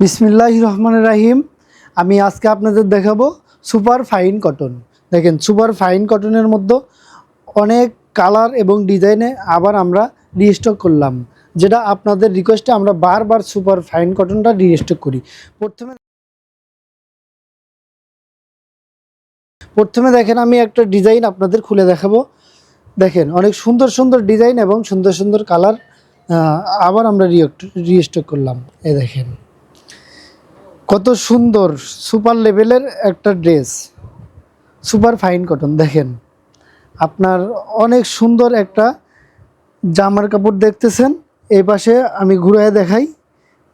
বিসমিল্লাহ রহমান রাহিম। আমি আজকে আপনাদের দেখাবো সুপার ফাইন কটন। দেখেন, সুপার ফাইন কটনের মধ্যে অনেক কালার এবং ডিজাইনে আবার আমরা রিস্টক করলাম, যেটা আপনাদের রিকোয়েস্টে আমরা বারবার সুপার ফাইন কটনটা রিস্টক করি। প্রথমে প্রথমে দেখেন, আমি একটা ডিজাইন আপনাদের খুলে দেখাবো। দেখেন, অনেক সুন্দর সুন্দর ডিজাইন এবং সুন্দর সুন্দর কালার আবার আমরা রিস্টক করলাম। এ দেখেন। কত সুন্দর সুপার লেভেলের একটা ড্রেস সুপার ফাইন কটন দেখেন। আপনার অনেক সুন্দর একটা জামার কাপড় দেখতেছেন। এই পাশে আমি ঘুরে দেখাই।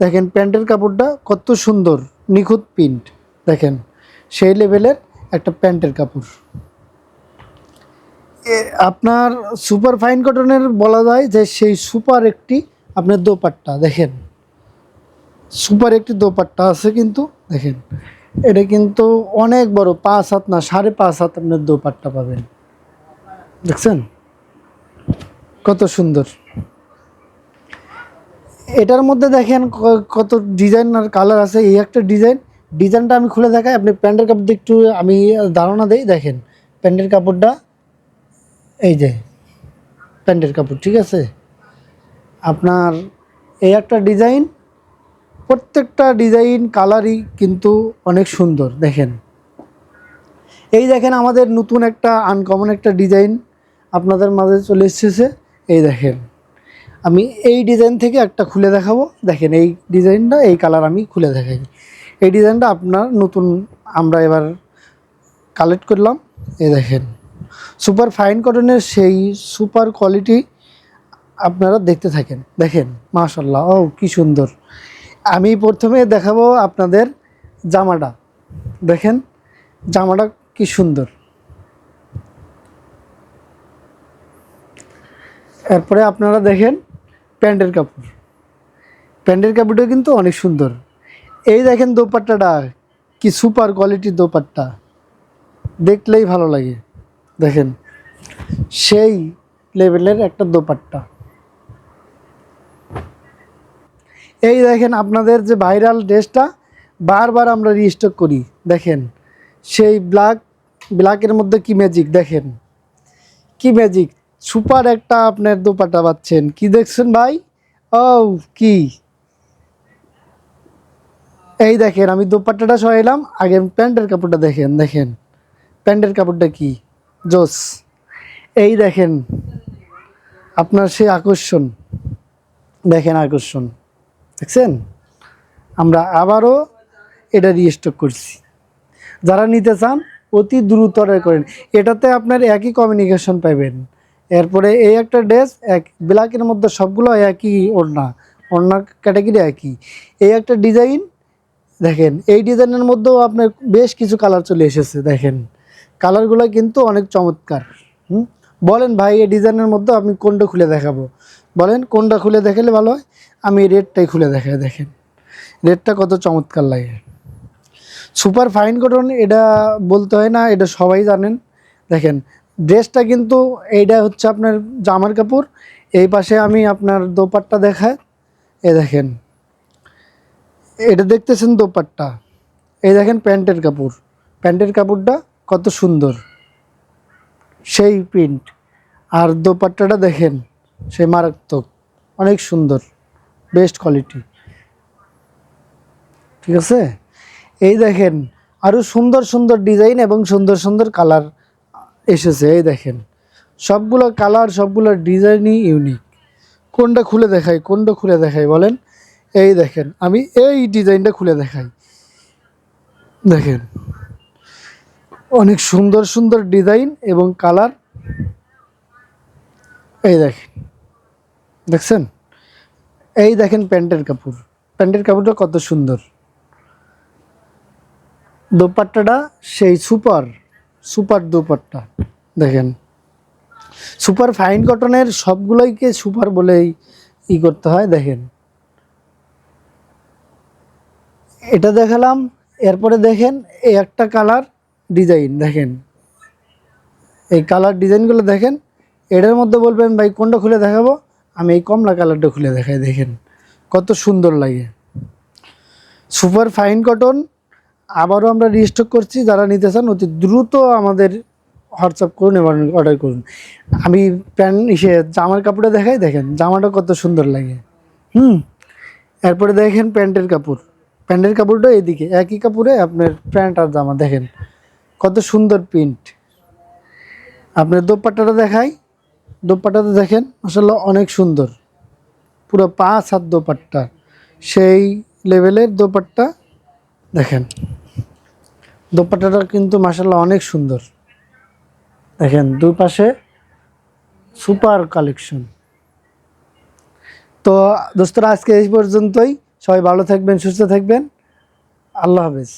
দেখেন, প্যান্টের কাপড়টা কত সুন্দর, নিখুঁত প্রিন্ট দেখেন, সেই লেভেলের একটা প্যান্টের কাপড়। আপনার সুপার ফাইন কটনের বলা যায় যে সেই সুপার একটি আপনার দোপাট্টা, দেখেন। সুপার একটি দোপাট্টা আছে কিন্তু, দেখেন, এটা কিন্তু অনেক বড়, পাঁচ হাত না, সাড়ে পাঁচ হাত আপনার দোপাট্টা পাবেন। দেখছেন? কত সুন্দর। এটার মধ্যে দেখেন কত ডিজাইন আর কালার আছে, এই একটা ডিজাইন। ডিজাইনটা আমি খুলে দেখাই, আপনি প্যান্টের কাপড় একটু আমি ধারণা দেই, দেখেন, প্যান্টের কাপড়টা, এই যে, প্যান্টের কাপড়, ঠিক আছে? আপনার এই একটা ডিজাইন প্রত্যেকটা ডিজাইন, কালারই কিন্তু অনেক সুন্দর, দেখেন। এই দেখেন আমাদের নতুন একটা আনকমন একটা ডিজাইন আপনাদের মাঝে চলে এসেছে। এই দেখেন, আমি এই ডিজাইন থেকে একটা খুলে দেখাবো। দেখেন, এই ডিজাইনটা, এই কালার আমি খুলে দেখাই। এই ডিজাইনটা আপনার নতুন, আমরা এবার কালেক্ট করলাম। এই দেখেন সুপার ফাইন কটনের সেই সুপার কোয়ালিটি আপনারা দেখতে থাকেন। দেখেন মাশাল্লাহ ও কি সুন্দর। আমি প্রথমে দেখাবো আপনাদের জামাটা। দেখেন, জামাটা কি সুন্দর। এরপরে আপনারা দেখেন প্যান্টের কাপড়। প্যান্টের কাপড়টা কিন্তু অনেক সুন্দর। এই দেখেন দোপাট্টাটা, কি সুপার কোয়ালিটির দোপাট্টা। দেখলেই ভালো লাগে। দেখেন, সেই লেভেলের একটা দোপাট্টা। এই দেখেন আপনাদের যে ভাইরাল ড্রেসটা বারবার আমরা রিস্টক করি। দেখেন, সেই ব্ল্যাক ব্ল্যাকের মধ্যে কি ম্যাজিক দেখেন, কি ম্যাজিক সুপার একটা আপনার দোপাট্টা পাচ্ছেন। কি দেখছেন ভাই? ও কি? এই দেখেন, আমি দোপাট্টাটা সরাইলাম। আগে প্যান্টের কাপড়টা দেখেন দেখেন। প্যান্টের কাপড়টা কি? জোস। এই দেখেন, আপনার সেই আকর্ষণ। দেখেন আকর্ষণ। দেখছেন? আমরা আবারও এটা রিস্টক করছি। যারা নিতে চান, অতি দ্রুত করেন। এটাতে আপনার একই কমিউনিকেশন পাবেন এরপরে এই একটা ড্রেস এক ব্ল্যাকের মধ্যে সবগুলো একই ওড়না। ওড়নার ক্যাটাগরি একই। এই একটা ডিজাইন দেখেন, এই ডিজাইনের মধ্যেও আপনার বেশ কিছু কালার চলে এসেছে, দেখেন। কালারগুলো কিন্তু অনেক চমৎকার। হুম? বলেন ভাই, এই ডিজাইনের মধ্যে আমি কোনটা খুলে দেখাবো? বলেন, কোনটা খুলে দেখালে ভালো হয়? আমি রেডটাই খুলে দেখাই, দেখেন। রেডটা কত চমৎকার লাগে। সুপার ফাইন কটন, এটা বলতে হয় না, এটা সবাই জানেন। দেখেন, ড্রেসটা কিন্তু এইটা হচ্ছে আপনার জামার কাপড়। এই পাশে আমি আপনার দোপাট্টা দেখায় এ দেখেন, এটা দেখতেছেন দোপাট্টা। এই দেখেন প্যান্টের কাপড়। প্যান্টের কাপড়টা কত সুন্দর। সেই প্রিন্ট। আর দোপাট্টাটা দেখেন সেই মারাত্মক, অনেক সুন্দর বেস্ট কোয়ালিটি ঠিক আছে? এই দেখেন আরও সুন্দর সুন্দর ডিজাইন এবং সুন্দর সুন্দর কালার এসেছে, এই দেখেন। সবগুলো কালার সবগুলো ডিজাইনই ইউনিক কোনটা খুলে দেখাই, কোনটা খুলে দেখাই বলেন? এই দেখেন, আমি এই ডিজাইনটা খুলে দেখাই। দেখেন, অনেক সুন্দর সুন্দর ডিজাইন এবং কালার এই দেখেন। দেখছেন? এই দেখেন প্যান্টের কাপড়। প্যান্টের কাপড়টা কত সুন্দর। দোপাট্টাটা সেই সুপার সুপার দোপাট্টা। দেখেন। সুপার ফাইন কটনের সবগুলোইকে সুপার বলেই ই করতে হয়, দেখেন। এটা দেখালাম, এরপরে দেখেন এই একটা কালার ডিজাইন, দেখেন। এই কালার ডিজাইনগুলো দেখেন, এটার মধ্যে বলবেন, ভাই, কোনটা খুলে দেখাবো? আমি এই কমলা কালারটা খুলে দেখাই, দেখেন। কত সুন্দর লাগে। Super fine cotton. আবারও আমরা রিস্টক করছি। যারা নিতে চান, অতি দ্রুত আমাদের হোয়াটসঅ্যাপ করুন এবং অর্ডার করুন। আমি প্যান্ট ইসে জামার কাপড়টা দেখাই, দেখেন, জামাটা কত সুন্দর লাগে। হুম? এরপরে দেখেন প্যান্টের কাপড়। প্যান্টের কাপড়টা এদিকে, একই কাপড়ে আপনার প্যান্ট আর জামা, দেখেন। কত সুন্দর প্রিন্ট। আপনার দোপাট্টাটা দেখাই। দোপাট্টাটা দেখেন আসলে অনেক সুন্দর। পুরো পাঁচ হাত দোপাট্টা। সেই লেভেলের দোপাট্টা দেখেন। দোপাট্টাটা কিন্তু মাসাল্লাহ অনেক সুন্দর। দেখেন, দুই পাশে সুপার কালেকশন। তো দোস্তরা আজকে এই পর্যন্তই। সবাই ভালো থাকবেন, সুস্থ থাকবেন। আল্লাহ হাফেজ।